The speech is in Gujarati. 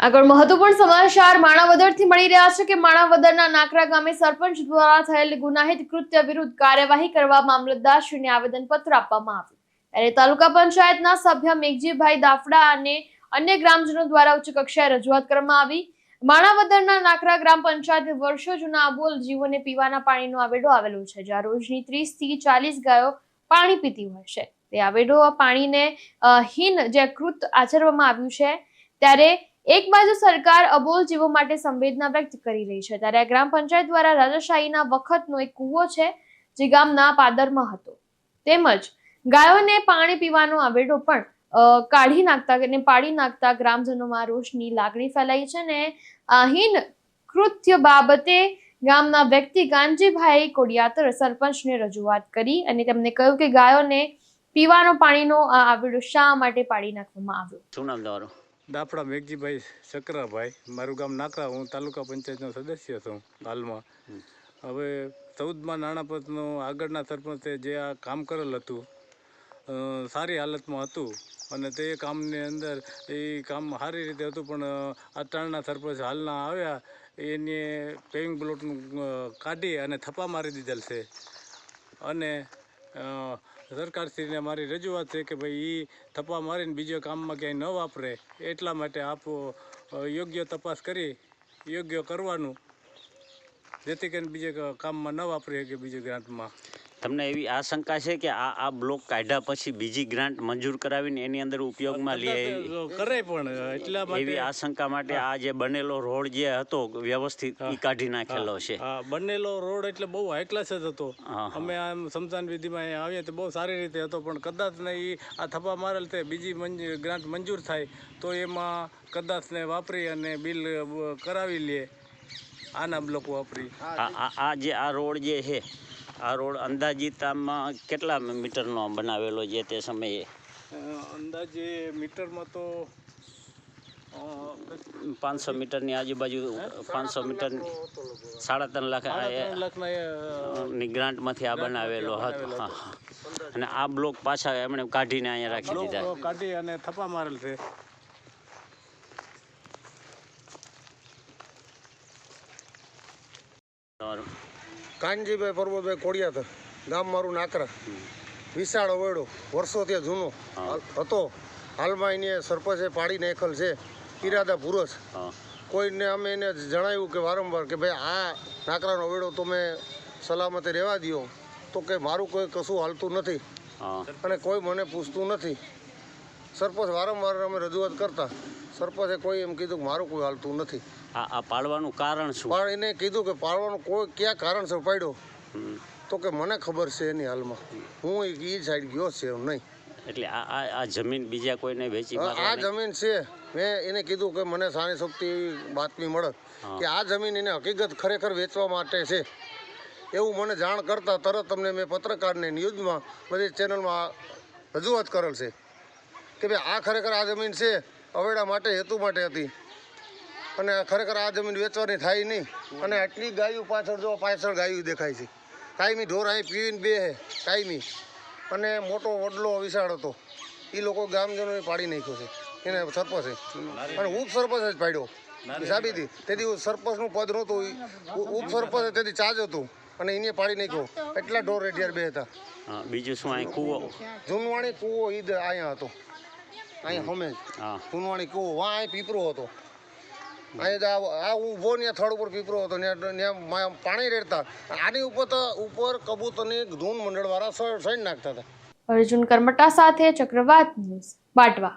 આગળ મહત્વપૂર્ણ સમાચાર. માણાવદરથી મળી રહ્યા છે કે માણાવદરના નાકરા ગામે સરપંચ દ્વારા થયેલ ગુનાહિત કૃત્ય વિરુદ્ધ કાર્યવાહી કરવા મામલતદારશ્રીને આવેદનપત્ર આપવામાં આવ્યું. ત્યારે તાલુકા પંચાયતના સભ્ય મેઘજીભાઈ દાફડા અને અન્ય ગ્રામજનો દ્વારા ઉચ્ચ કક્ષાએ રજૂઆત કરવામાં આવી. માણાવદરના નાકરા ગ્રામ પંચાયત વર્ષો જૂના અબોલ જીવોને પીવાના પાણીનો આવેડો આવેલો છે, જ્યાં રોજની ત્રીસથી ચાલીસ ગાયો પાણી પીતી હોય છે. તે આવેડો પાણીને હીન જે કૃત આચરવામાં આવ્યું છે, ત્યારે એક બાજુ સરકાર અબોલ જીવો માટે સંવેદના વ્યક્ત કરી રહી છે, ત્યારે ગ્રામ પંચાયત દ્વારા રાજાશાહીના વખતનો એક કૂવો છે, જે ગામના પાદરમાં હતો. તેમજ ગાયોને પાણી પીવાનો આવેડો પણ કાઢી નાખતા અને પાડી નાખતા ગ્રામજનોમાં રોષની લાગણી ફેલાઈ છે ને આહીન કૃત્ય બાબતે ગામના વ્યક્તિ ગાંજીભાઈ કોડિયાતર સરપંચને રજૂઆત કરી અને તેમને કહ્યું કે ગાયોને પીવાનો પાણીનો આ આવેડો શા માટે પાડી નાખવામાં આવ્યો? શું નામ તમારું? દાફડા મેઘજીભાઈ શકરાભાઈ મારું ગામ નાકરા હું તાલુકા પંચાયતનો સદસ્ય છું હાલમાં. હવે ચૌદમાં નાણાપતનો આગળના સરપંચે જે આ કામ કરેલ હતું સારી હાલતમાં હતું અને તે કામની અંદર એ કામ સારી રીતે હતું પણ અત્યારના સરપંચ હાલના આવ્યા એને પેવિંગ બ્લોટનું કાઢી અને થપ્પા મારી દીધેલ છે. અને સરકારશ્રીને મારી રજૂઆત છે કે ભાઈ એ થપ્પા મારીને બીજા કામમાં ક્યાંય ન વાપરે. એટલા માટે આપ યોગ્ય તપાસ કરી, યોગ્ય કરવાનું. જેથી કરીને બીજે કામમાં ન વાપરી શકે બીજે ગ્રાન્ટમાં. તમને એવી આશંકા છે કે આ આ બ્લોક કાઢ્યા પછી બીજી ગ્રાન્ટ મંજૂર કરાવીને એની અંદર ઉપયોગમાં લે કરે પણ એટલા એવી આશંકા માટે આ જે બનેલો રોડ જે હતો વ્યવસ્થિત ઈ કાઢી નાખેલો છે. બનેલો રોડ એટલે બહુ હાઈ ક્લાસ જ હતો. અમે આમ સમસાન વિધિમાં આવીએ તો બહુ સારી રીતે હતો પણ કદાચ ને એ આ થપ્પા મારેલ તે બીજી ગ્રાન્ટ મંજૂર થાય તો એમાં કદાચ ને વાપરી અને બિલ કરાવી લે. આના બ્લોક વાપરી. આ જે આ રોડ જે છે આ રોડ અંદાજિત આમાં કેટલા મીટરનો બનાવેલો છે તે સમયે? અંદાજે મીટરમાં તો પાંચસો મીટરની આજુબાજુ પાંચસો મીટર સાડા ત્રણ લાખની ગ્રાન્ટમાંથી આ બનાવેલો હતો. અને આ બ્લોક પાછા એમણે કાઢીને અહીંયા રાખી દીધા. કાઢી અને થપ્પા મારેલ છે. તમારું કાનજીભાઈ પરબતભાઈ કોડિયાતર ગામ મારું નાકરા. વિશાળ અવેડો વર્ષો ત્યાં જૂનો હતો. હાલમાં એને સરપંચે પાડી નાખેલ છે. ઈરાદા પુરસ કોઈને અમે એને જણાવ્યું કે વારંવાર કે ભાઈ આ નાકરાનો અવેડો તમે સલામતે રહેવા દ્યો. તો કે મારું કોઈ કશું હાલતું નથી. અને કોઈ મને પૂછતું નથી. સરપંચ વારંવાર અમે રજૂઆત કરતા. સરપંચે કોઈ એમ કીધું કે મારું કોઈ હાલતું નથી. આ આ પાડવાનું કારણ શું? પણ એને કીધું કે પાડવાનું કોઈ ક્યાં કારણસર પાડ્યો? તો કે મને ખબર છે એની હાલમાં. હું એ સાઈડ ગયો છે એમ નહીં. એટલે આ આ આ જમીન બીજા કોઈને વેચી આ જમીન છે. મેં એને કીધું કે મને સારી શક્તિ બાતમી મળે. કે આ જમીન એને હકીકત ખરેખર વેચવા માટે છે. એવું મને જાણ કરતા તરત તમને મેં પત્રકારને ન્યૂઝમાં બધી ચેનલમાં રજૂઆત કરેલ છે. કે ભાઈ આ ખરેખર આ જમીન છે અવેડા માટે હેતુ માટે હતી. અને ખરેખર આ જમીન વેચવાની થાય નહીં. અને આટલી ગાયું પાછળ જો પાછળ ગાયું દેખાય છે. કાયમી ઢોર અહીં પીવીને બે હે કાયમી અને મોટો વડલો વિશાળ હતો. એ લોકો ગામજનોએ પાડી નાખ્યો છે. એને સરપંચે. અને ઉપ સરપંચ જ પાડ્યો. સાબિતી તેથી સરપંચનું પદ નહોતું. ઉપ સરપંચ તેથી ચાર્જ હતું. અને એને પાડી નાખ્યો. એટલા ઢોર રેડિયાર બે હતા. બીજું શું અહીં કૂવો? જૂનવાણી કૂવો ઈદ અહીંયા હતો. અહીંયા હમે. હા. વા કૂવો વાં અહીં પીપરો હતો. અહીં તો આ ઊભો ત્યાં થડ ઉપર પીપરો હતો ત્યાં ત્યાં પાણી રેડતા. આની ઉપર તો ઉપર કબૂતરની ધૂન મંડળવાળા વાળા સૈન નાખતા હતા. અર્જુન કરમટા સાથે ચક્રવાત ન્યૂઝ બાટવા.